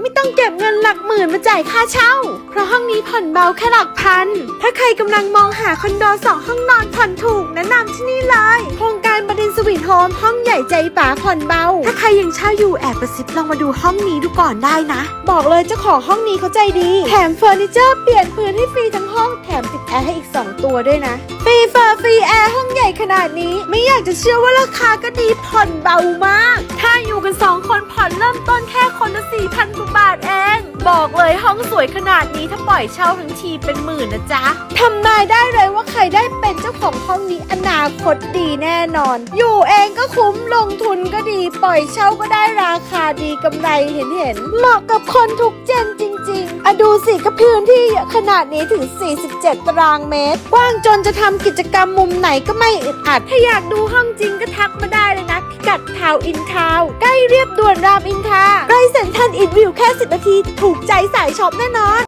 ไม่ต้องเก็บเงินหลักหมื่นมาจ่ายค่าเช่า เพราะห้องนี้ผ่อนเบาแค่หลักพัน ถ้าใครกำลังมองหาคอนโดสองห้องนอนผ่อนถูกแนะนำที่นี่เลย โครงการบดินสวีทโฮมห้องใหญ่ใจป๋าผ่อนเบา ถ้าใครยังเช่าอยู่แอบกระซิบลองมาดูห้องนี้ดูก่อนได้นะ บอกเลยเจ้าของห้องนี้เขาใจดี แถมเฟอร์นิเจอร์เปลี่ยนพื้นให้ฟรีทั้งห้องแถมติดแอร์ให้อีก 2 ตัวด้วยนะ ฟรีเฟอร์ฟรีแอร์ห้องใหญ่ขนาดนี้ ไม่อยากจะเชื่อว่าราคาก็ดีผ่อนเบามาก ถ้าอยู่กัน 2 คนผ่อนเริ่มต้นแค่คนละ4,000กว่า บอกเลยห้องสวยขนาดนี้ถ้าปล่อยเช่าทั้งทีเป็นหมื่นนะจ๊ะทำนายได้เลยว่าใครได้เป็นเจ้าของห้องนี้อนาคตดีแน่นอน อยู่เองก็คุ้มลงทุนก็ดี ปล่อยเช่าก็ได้ราคาดีกำไรเห็นเห็นเหมาะกับคนทุกเจนจริง ๆอะดูสิก็พื้นที่เยอะขนาดนี้ถึง 47 ตารางเมตรกว้างจนจะทำกิจกรรมมุมไหนก็ไม่อึดอัด ถ้าอยากดูห้องจริงก็ทักมาได้เลยนะพิกัดทาวอินทาวใกล้เรียบด่วนรามอินทา เซ็นทรัลอินวิวแค่ 10 นาที ถูกใจสายช็อปแน่นอน